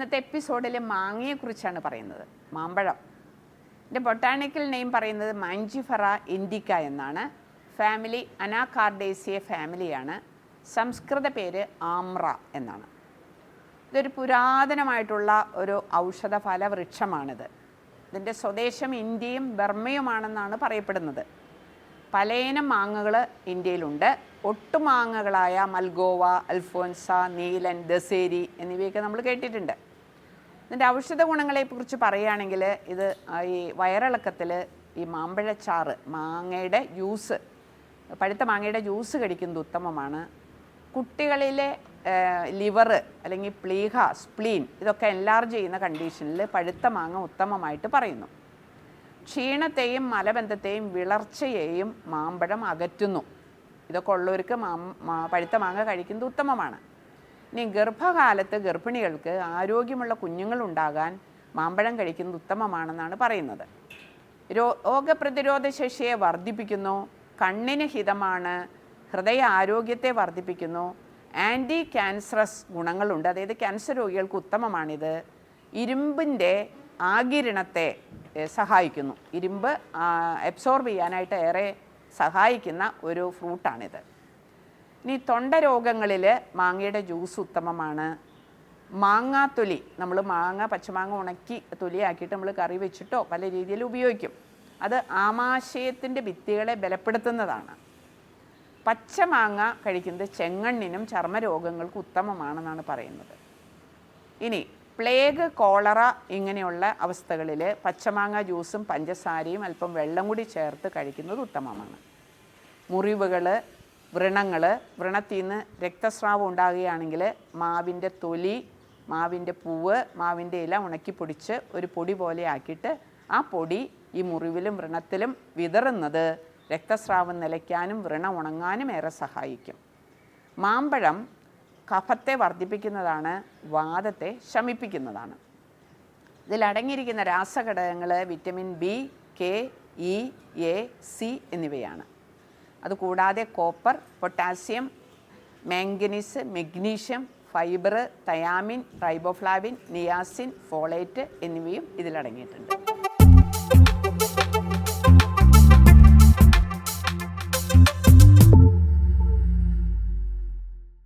ഇന്നത്തെ എപ്പിസോഡിൽ മാങ്ങയെക്കുറിച്ചാണ് പറയുന്നത്. മാമ്പഴം. ഇതിന്റെ ബൊട്ടാണിക്കൽ നെയിം പറയുന്നത് മാഞ്ചിഫറ ഇൻഡിക്ക എന്നാണ്. ഫാമിലി അനാകാർഡേസിയ ഫാമിലിയാണ്. സംസ്കൃത പേര് ആമ്ര എന്നാണ്. ഇതൊരു പുരാതനമായിട്ടുള്ള ഒരു ഔഷധ ഫലവൃക്ഷമാണിത്. ഇതിന്റെ സ്വദേശം ഇന്ത്യയും ബർമ്മയുമാണെന്നാണ് പറയപ്പെടുന്നത്. പലയിനം മാങ്ങകൾ ഇന്ത്യയിലുണ്ട്. ഒട്ടുമാങ്ങകളായ മൽഗോവ അൽഫോൻസ നീലൻ ദസേരി എന്നിവയൊക്കെ നമ്മൾ കേട്ടിട്ടുണ്ട്. ഇതിന്റെ ഔഷധ ഗുണങ്ങളെക്കുറിച്ച് പറയുകയാണെങ്കിൽ ഇത് ഈ വയറിളക്കത്തിൽ ഈ മാമ്പഴച്ചാറ് മാങ്ങയുടെ ജ്യൂസ് പഴുത്ത മാങ്ങയുടെ ജ്യൂസ് കഴിക്കുന്നത് ഉത്തമമാണ്. കുട്ടികളിലെ ലിവർ അല്ലെങ്കിൽ പ്ലീഹ സ്പ്ലീൻ ഇതൊക്കെ എൻലാർജ് ചെയ്യുന്ന കണ്ടീഷനിൽ പഴുത്ത മാങ്ങ ഉത്തമമായിട്ട് പറയുന്നു. ക്ഷീണത്തെയും മലബന്ധത്തെയും വിളർച്ചയെയും മാമ്പഴം അകറ്റുന്നു. ഇതൊക്കെ ഉള്ളവർക്ക് മാ- പഴുത്ത മാങ്ങ കഴിക്കുന്നത് ഉത്തമമാണ്. ഇനി ഗർഭകാലത്ത് ഗർഭിണികൾക്ക് ആരോഗ്യമുള്ള കുഞ്ഞുങ്ങളുണ്ടാകാൻ മാമ്പഴം കഴിക്കുന്നത് ഉത്തമമാണെന്നാണ് പറയുന്നത്. രോഗപ്രതിരോധ ശേഷിയെ വർദ്ധിപ്പിക്കുന്നു കണ്ണിന് ഹിതമാണ് ഹൃദയ ആരോഗ്യത്തെ വർദ്ധിപ്പിക്കുന്നു ആന്റി ക്യാൻസറസ് ഗുണങ്ങളുണ്ട്. അതായത് ക്യാൻസർ രോഗികൾക്ക് ഉത്തമമാണിത്. ഇരുമ്പിന്റെ ആകിരണത്തെ സഹായിക്കുന്നു. ഇരുമ്പ് അബ്സോർബ് ചെയ്യാനായിട്ട് ഏറെ സഹായിക്കുന്ന ഒരു ഫ്രൂട്ടാണിത്. ഇനി തൊണ്ട രോഗങ്ങളിൽ മാങ്ങയുടെ ജ്യൂസ് ഉത്തമമാണ്. മാങ്ങാത്തൊലി നമ്മൾ മാങ്ങ പച്ചമാങ്ങ ഉണക്കി തൊലിയാക്കിയിട്ട് നമ്മൾ കറി വെച്ചിട്ടോ പല രീതിയിൽ ഉപയോഗിക്കും. അത് ആമാശയത്തിന്റെ ഭിത്തികളെ ബലപ്പെടുത്തുന്നതാണ്. പച്ചമാങ്ങ കഴിക്കുന്നത് ചെങ്ങണ്ണിനും ചർമ്മരോഗങ്ങൾക്ക് ഉത്തമമാണെന്നാണ് പറയുന്നത്. ഇനി പ്ലേഗ് കോളറ ഇങ്ങനെയുള്ള അവസ്ഥകളിൽ പച്ചമാങ്ങ ജ്യൂസും പഞ്ചസാരയും അല്പം വെള്ളം കൂടി ചേർത്ത് കഴിക്കുന്നത് ഉത്തമമാണ്. മുറിവുകൾ വ്രണങ്ങൾ വ്രണത്തിൽ നിന്ന് രക്തസ്രാവം ഉണ്ടാകുകയാണെങ്കിൽ മാവിന്റെ തൊലി മാവിന്റെ പൂവ് മാവിന്റെ ഇല ഉണക്കി പൊടിച്ച് ഒരു പൊടി പോലെ ആക്കിയിട്ട് ആ പൊടി ഈ മുറിവിലും വ്രണത്തിലും വിതറുന്നത് രക്തസ്രാവം നിലയ്ക്കാനും വ്രണം ഉണങ്ങാനും ഏറെ സഹായിക്കും. മാമ്പഴം കഫത്തെ വർദ്ധിപ്പിക്കുന്നതാണ് വാദത്തെ ശമിപ്പിക്കുന്നതാണ്. ഇതിലടങ്ങിയിരിക്കുന്ന രാസഘടകങ്ങൾ vitamin B K E A C എന്നിവയാണ്. അതുകൂടാതെ copper potassium manganese magnesium fibre thiamine riboflavin niacin folate എന്നിവയും ഇതിലടങ്ങിയിട്ടുണ്ട്.